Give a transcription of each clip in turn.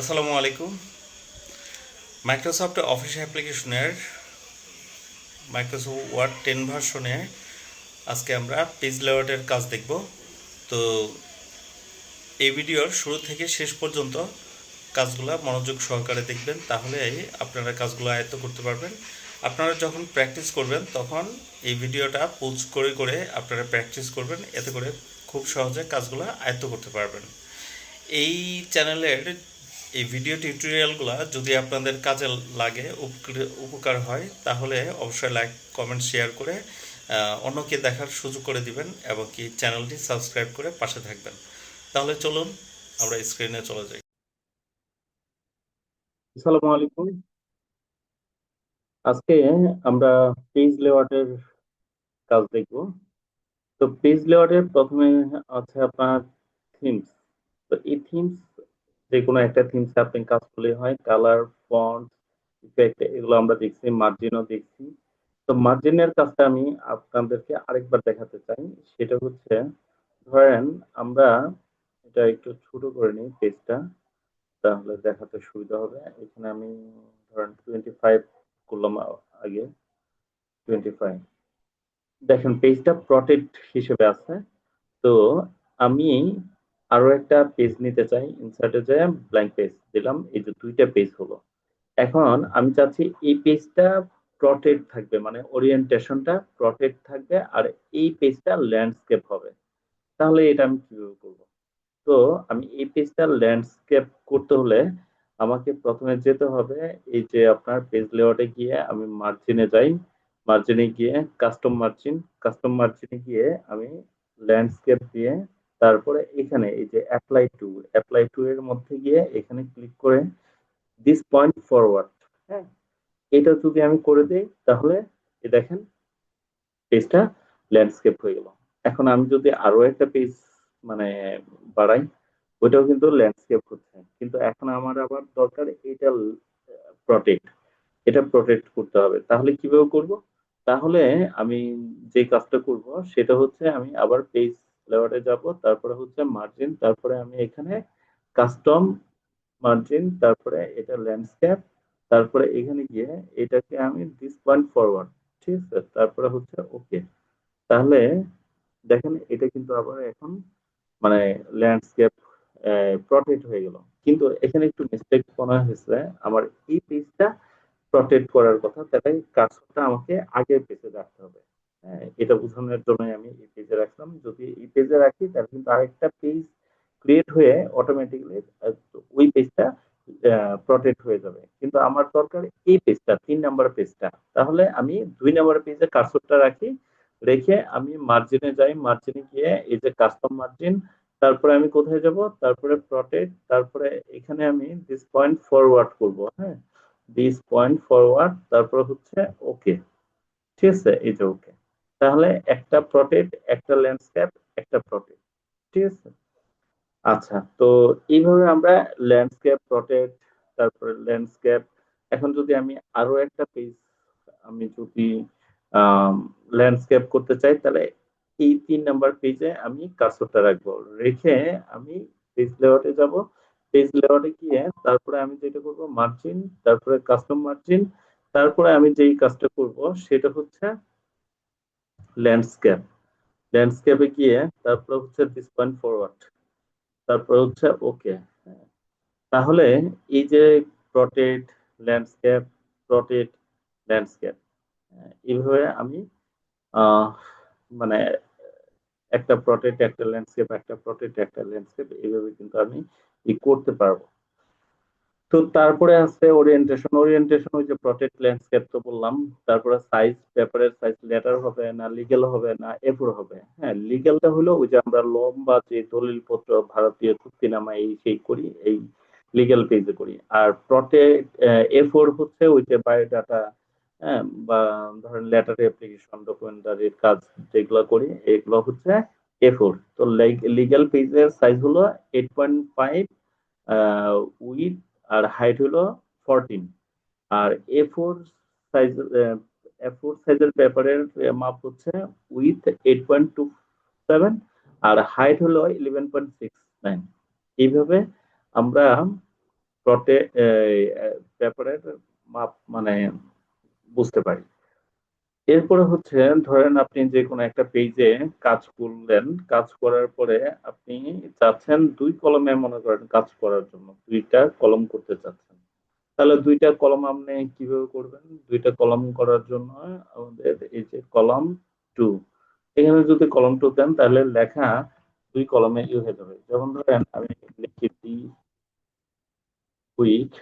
আসসালামু আলাইকুম। Microsoft office অ্যাপ্লিকেশনের মাইক্রোসফট ওয়ার্ড টেন ভার্সনে আজকে আমরা পেজ লেআউটের কাজ দেখব। তো এই ভিডিওর শুরু থেকে শেষ পর্যন্ত কাজগুলো মনোযোগ সহকারে দেখবেন, তাহলে আপনারা কাজগুলো আয়ত্ত করতে পারবেন। আপনারা যখন প্র্যাকটিস করবেন, তখন এই ভিডিওটা পোজ করে করে আপনারা প্র্যাকটিস করবেন, এতে করে খুব সহজে কাজগুলো আয়ত্ত করতে পারবেন। এই চ্যানেলের এই ভিডিও টিউটোরিয়ালগুলো যদি আপনাদের কাজে লাগে, উপকৃ- উপকার হয়, তাহলে অবশ্যই লাইক কমেন্ট শেয়ার করে অন্যকে দেখার সুযোগ করে দিবেন এবং কি চ্যানেলটি সাবস্ক্রাইব করে পাশে থাকবেন। তাহলে চলুন, আমরা স্ক্রিনে চলে যাই। আসসালামু আলাইকুম। আজকে আমরা পেজ লেআউটের কাজ দেখব। তো পেজ লেআউটের প্রথমে আছে আপনার থিমস তো এই থিমস যে কোনো একটা থিমস আপনি কাজ করলে হয় কালার ফন্ট ইফেক্ট এগুলো আমরা দেখছি মার্জিনও দেখছি। তো মার্জিনের কাজটা আমি আপনাদেরকে আরেকবার দেখাতে চাই। সেটা হচ্ছে, ধরেন আমরা এটা একটু ছোট করে নিই পেজটা তাহলে দেখাতে সুবিধা হবে। এখানে আমি ধরেন টোয়েন্টি ফাইভ করলাম আগে টোয়েন্টি ফাইভ দেখেন পেজটা প্রটেক্ট হিসেবে আছে। তো আমি আরও একটা পেজ নিতে চাই ইনসার্টে যে ব্ল্যাঙ্ক পেজ দিলাম, এই যে দুইটা পেজ হলো। এখন আমি চাচ্ছি এই পেজটা প্রটেক্ট থাকবে মানে ওরিয়েন্টেশনটা প্রটেক্ট থাকবে, আর এই পেজটা ল্যান্ডস্কেপ হবে। তাহলে এটা আমি কীভাবে করব? তো আমি এই পেজটা ল্যান্ডস্কেপ করতে হলে আমাকে প্রথমে যেতে হবে, এই যে আপনার পেজ লেআউটে গিয়ে আমি মার্জিনে যাই। মার্জিনে গিয়ে কাস্টম মার্জিন কাস্টম মার্জিনে গিয়ে আমি ল্যান্ডস্কেপ দিয়ে তারপরে এখানে এই যে অ্যাপ্লাই টু অ্যাপ্লাই টু এর মধ্যে গিয়ে এখানে ক্লিক করে দিস পয়েন্ট ফরওয়ার্ড হ্যাঁ? এটা যদি আমি করে দিই, তাহলে এই দেখেন পেজটা ল্যান্ডস্কেপ হয়ে গেল। এখন আমি যদি আরও একটা পেজ মানে বাড়াই, ওইটাও কিন্তু ল্যান্ডস্কেপ হচ্ছে। কিন্তু এখন আমার আবার দরকার এটা প্রটেক্ট এটা প্রটেক্ট করতে হবে। তাহলে কীভাবে করব? তাহলে আমি যে কাজটা করব, সেটা হচ্ছে আমি আবার পেজ লেআউটে যাব, তারপরে হচ্ছে মার্জিন তারপরে আমি এখানে কাস্টম মার্জিন তারপরে এটা ল্যান্ডস্কেপ তারপরে এখানে গিয়ে এটাকে আমি দিস পয়েন্ট ফরওয়ার্ড ঠিক আছে? তারপরে হচ্ছে ওকে তাহলে দেখেন এটা কিন্তু আবার এখন মানে ল্যান্ডস্কেপ প্রটেক্ট হয়ে গেল। কিন্তু এখানে একটু মিস্টেক মনে হয়েছে, আমার এই পেজটা প্রটেক্ট করার কথা, তাই কাজটা আমাকে আগের পেজে রাখতে হবে। এটা বোঝানোর জন্য আমি এই পেজে রাখলাম। যদি এই পেজে রাখি, তাহলে কিন্তু আরেকটা পেজ ক্রিয়েট হয়ে অটোমেটিক্যালি ওই পেজটা প্রটেক্ট হয়ে যাবে। কিন্তু আমার দরকার এই পেজটা তিন নাম্বার পেজটা তাহলে আমি দুই নাম্বার পেজে কার্সরটা রাখি, রেখে আমি মার্জিনে যাই। মার্জিনে গিয়ে এই যে কাস্টম মার্জিন তারপরে আমি কোথায় যাব? তারপরে প্রটেক্ট তারপরে এখানে আমি দিস পয়েন্ট ফরওয়ার্ড করব হ্যাঁ? দিস পয়েন্ট ফরওয়ার্ড তারপর হচ্ছে ওকে ঠিক আছে? এই যে ওকে তাহলে একটা প্রটেক্ট একটা ল্যান্ডস্কেপ একটা প্রটেক্ট ঠিক আছে? আচ্ছা তো এইভাবে আমরা ল্যান্ডস্কেপ প্রটেক্ট তারপরে ল্যান্ডস্কেপ এখন যদি আমি আরও একটা পেজ আমি যদি ল্যান্ডস্কেপ করতে চাই, তাহলে এই তিন নাম্বার পেজে আমি কার্সরটা রাখব। রেখে আমি পেজ লেআউটে যাব। পেজ লেআউটে গিয়ে তারপরে আমি যেটা করব মার্জিন তারপরে কাস্টম মার্জিন তারপরে আমি যেই কাজটা করব, সেটা হচ্ছে ল্যান্ডস্কেপ ল্যান্ডস্কেপে গিয়ে তারপরে হচ্ছে দিস পয়েন্ট ফরওয়ার্ড তারপরে হচ্ছে ওকে তাহলে এই যে প্রটেড ল্যান্ডস্কেপ প্রটেড ল্যান্ডস্কেপ এইভাবে আমি মানে একটা প্রটেক্ট একটা ল্যান্ডস্কেপ একটা প্রটেক্ট একটা ল্যান্ডস্কেপ এইভাবে কিন্তু আমি ই করতে পারব। তো তারপরে আছে ওরিয়েন্টেশন ওরিয়েন্টেশন ওই যে প্রটেক্ট ল্যান্ডস্কেপ তো বললাম, তারপরে সাইজ পেপারের সাইজ লেটার হবে না লিগেল হবে না এফোর হবে। হ্যাঁ লিগেলটা হলো ওই যে আমরা লম্বা যে দলিলপত্র, ভারতীয় চুক্তিনামা এই সেই করি, এই লিগেল পেজে করি। আর প্রটেক্ট এফোর হচ্ছে ওই যে বায়োডাটা হ্যাঁ বা ধরেন লেটার অ্যাপ্লিকেশন ডকুমেন্টারির কাজ যেগুলো করি, এগুলো হচ্ছে এ ফোর তো লিগ্যাল পেজের সাইজ হলো এইট পয়েন্ট ফাইভ উইথ আর হাইট হলো fourteen R A four size A four সাইজের পেপারের মাপ হচ্ছে width eight point two seven আর হাইট হলো ইলেভেন পয়েন্ট সিক্স নাইন এইভাবে আমরা প্লটে পেপারের মাপ মানে বুঝতে পারি। এরপরে হচ্ছে ধরেন আপনি যে কোনো একটা পেজে কাজ করলেন, কাজ করার পরে আপনি চাচ্ছেন দুই কলমে মনে করেন কাজ করার জন্য, দুইটা কলম করতে চাচ্ছেন। তাহলে দুইটা কলম আপনি কীভাবে করবেন? দুইটা কলম করার জন্য আমাদের এই যে কলম টু এখানে যদি কলম টু দেন তাহলে লেখা দুই কলমে ইয়ে হয়ে যাবে। যেমন ধরেন আমি লিখি the quick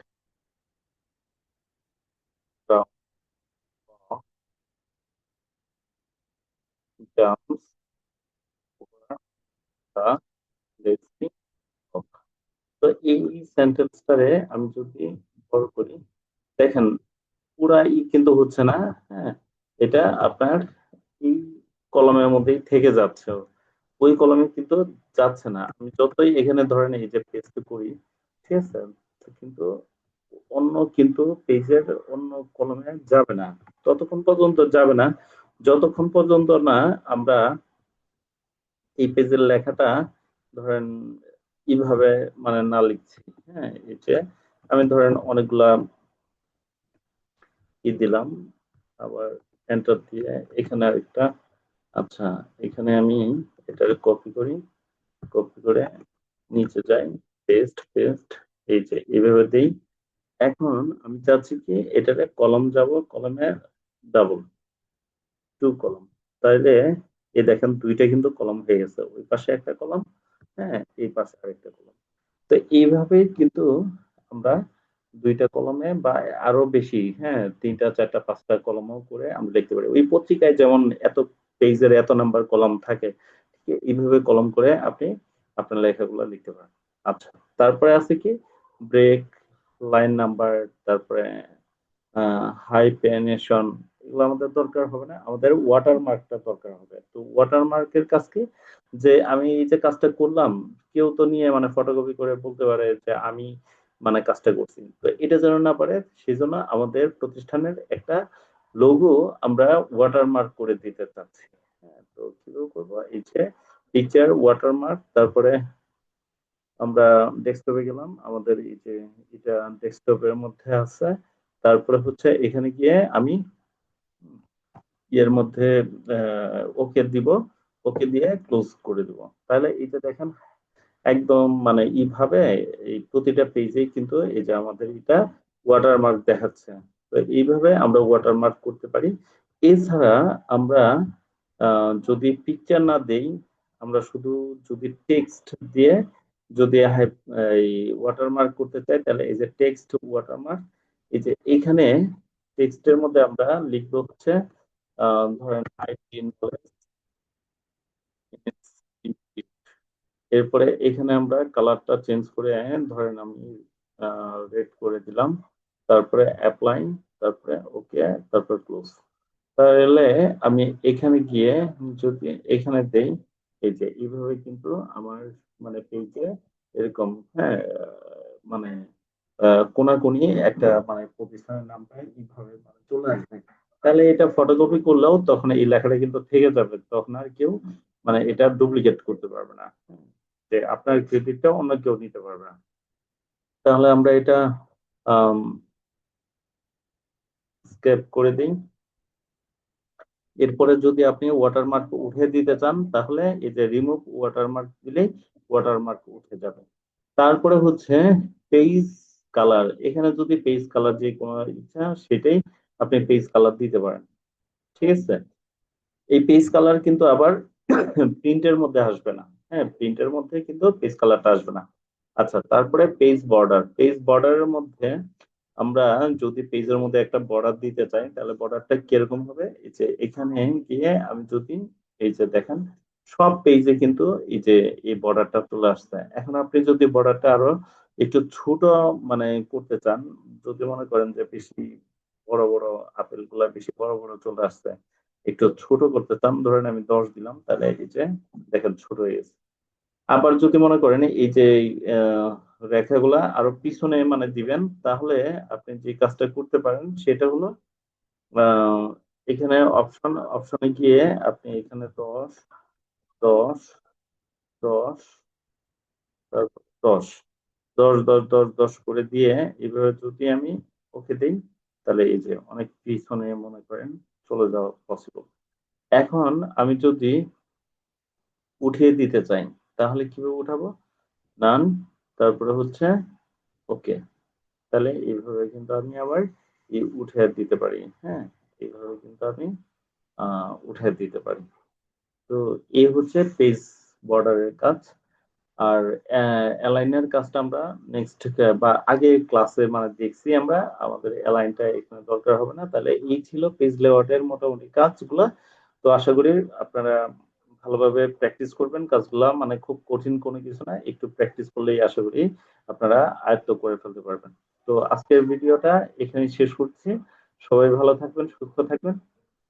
jumps over the blessing of তো এই সেন্টেন্সটারে আমি যদি বড় করি দেখেন পুরাই কিন্তু হচ্ছে না হ্যাঁ? এটা আপনার এই কলমের মধ্যেই থেকে যাচ্ছে। ওই কলমে কিন্তু যাচ্ছে না। আমি যতই এখানে ধরেন এই যে পেস্ট করি, ঠিক আছে? কিন্তু অন্য কিন্তু পেজের অন্য কলমে যাবে না। ততক্ষণ পর্যন্ত যাবে না। যতক্ষণ পর্যন্ত না আমরা এই পেজের লেখাটা ধরেন এইভাবে মানে না লিখছি হ্যাঁ যে আমি ধরেন অনেকগুলা ই দিলাম, আবার এন্টার দিয়ে এখানে একটা আচ্ছা এখানে আমি এটা কপি করি কপি করে নিচে যাই পেস্ট পেস্ট এই যে এইভাবে দেই। এখন আমি চাচ্ছি কি এটাতে কলম যাব, কলমে ডাবল টু কলম। তাইলে এই দেখেন দুইটা কিন্তু কলম হয়ে গেছে। ওই পাশে একটা কলম হ্যাঁ এই পাশে আরেকটা কলম। তো এইভাবে কিন্তু আমরা দুইটা কলমে বা আরও বেশি হ্যাঁ তিনটা, চারটা, পাঁচটা কলমও করে আমরা লিখতে পারি। ওই পত্রিকায় যেমন এত পেজের এত নাম্বার কলম থাকে এইভাবে কলম করে আপনি আপনার লেখাগুলো লিখতে পারেন। আচ্ছা তারপরে আছে কি? ব্রেক, লাইন নাম্বার, তারপরে হাইপেনেশন এগুলো আমাদের দরকার হবে না। আমাদের ওয়াটার মার্কটা দরকার হবে। তো ওয়াটার মার্কের কাজ কি? যে আমি এই যে কাজটা করলাম কেউ তো নিয়ে মানে ফটোকপি করে বলতে পারে যে আমি মানে কাজটা করছি। তো এটা যেন না পারে সেই জন্য আমাদের প্রতিষ্ঠানের একটা লোগো আমরা ওয়াটার মার্ক করে দিতে চাচ্ছি। হ্যাঁ, তো কীভাবে করব? এই যে টিচার ওয়াটার মার্ক তারপরে আমরা ডেস্কটপে গেলাম। আমাদের এই যে এটা ডেস্কটপের মধ্যে আছে। তারপরে হচ্ছে এখানে গিয়ে আমি এর মধ্যে ওকে দিব, ওকে দিয়ে ক্লোজ করে দিব। তাহলে এটা দেখেন, একদম মানে এইভাবে এই প্রতিটা পেজেই কিন্তু এই যে আমাদের এটা ওয়াটারমার্ক দেখাচ্ছে। তো এইভাবে আমরা ওয়াটারমার্ক করতে পারি। এছাড়া আমরা যদি পিকচার না দেই, আমরা শুধু যদি টেক্সট দিয়ে যদি এই ওয়াটারমার্ক করতে চাই, তাহলে এই যে টেক্সট ওয়াটারমার্ক এই যে এখানে টেক্সটের মধ্যে আমরা লিখব হচ্ছে ধরেন আইটি এরপরে এখানে আমরা কালারটা চেঞ্জ করে ধরেন আমি রেড করে দিলাম, তারপরে অ্যাপ্লাই তারপরে ওকে তারপরে ক্লোজ তাহলে আমি এখানে গিয়ে যদি এখানে দেই, এই যে এইভাবে কিন্তু আমার মানে পেজে এরকম হ্যাঁ মানে কোনাকুনি একটা মানে প্রতিষ্ঠানের নামটা এইভাবে মানে চলে আসবে। তাহলে এটা ফটোকপি করলেও তখন এই লেখাটা কিন্তু থেকে যাবে, তখন আর কেউ মানে এটা ডুপ্লিকেট করতে পারবে না। যে আপনার ক্রেডিটটা অন্য কেউ নিতে পারবে না। তাহলে আমরা এটা স্কেপ করে দিই। এরপরে যদি আপনি ওয়াটারমার্ক উঠে দিতে চান, তাহলে এই যে রিমুভ ওয়াটারমার্ক দিলেই ওয়াটারমার্ক উঠে যাবে। তারপরে হচ্ছে পেজ কালার এখানে যদি পেজ কালার যে কোনো ইচ্ছা সেটাই আপনি পেজ কালার দিতে পারেন। ঠিক আছে? এই পেজ কালার কিন্তু আবার প্রিন্টের মধ্যে আসবে না। হ্যাঁ প্রিন্টের মধ্যে কিন্তু পেজ কালারটা আসবে না। আচ্ছা তারপরে পেজ বর্ডার পেজ বর্ডারের মধ্যে আমরা যদি পেজের মধ্যে একটা বর্ডার দিতে চাই, তাহলে বর্ডারটা কীরকম হবে? এই যে এখানে গিয়ে আমি যদি এই যে দেখেন, সব পেজে কিন্তু এই যে এই বর্ডারটা চলে আসছে। এখন আপনি যদি বর্ডারটা আরও একটু ছোট মানে করতে চান, যদি মনে করেন যে বেশি বড় বড় আপেলগুলা বেশি, বড় বড় চলে আসছে। একটু ছোট করতে চান, ধরেন আমি দশ দিলাম, তাহলে এই যে দেখেন ছোট হয়ে গেছে। আবার যদি মনে করেন এই যে রেখাগুলা আরও পিছনে মানে দিবেন, তাহলে আপনি যে কাজটা করতে পারেন, সেটা হলো এখানে অপশন, অপশনে গিয়ে আপনি এখানে দশ দশ দশ, তারপর দশ দশ দশ দশ দশ করে দিয়ে এভাবে যদি আমি ওকে দিই তাহলে এই যে অনেক পিছনে মনে করেন চলে যাওয়া পসিবল এখন আমি যদি উঠিয়ে দিতে চাই, তাহলে কীভাবে উঠাবো? নান তারপরে হচ্ছে ওকে তাহলে এইভাবে কিন্তু আমি আবার উঠে দিতে পারি হ্যাঁ? এইভাবে কিন্তু আমি উঠে দিতে পারি। তো এই হচ্ছে পেজ বর্ডারের কাজ। আর অ্যালাইনের কাজটা আমরা নেক্সট বা আগে ক্লাসে মানে দেখছি আমরা, আমাদের অ্যালাইনটা এখানে দরকার হবে না, তাহলে এই ছিল পেজ লেআউটের মোটামুটি কাজগুলা। তো আশা করি আপনারা ভালোভাবে প্র্যাকটিস করবেন, কাজগুলা মানে খুব কঠিন কোনো কিছু না, একটু প্র্যাকটিস করলেই আশা করি আপনারা আয়ত্ত করে ফেলতে পারবেন। তো আজকের ভিডিওটা এখানেই শেষ করছি। সবাই ভালো থাকবেন, সুস্থ থাকবেন।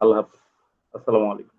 আল্লাহ হাফিজ। আসসালামু আলাইকুম।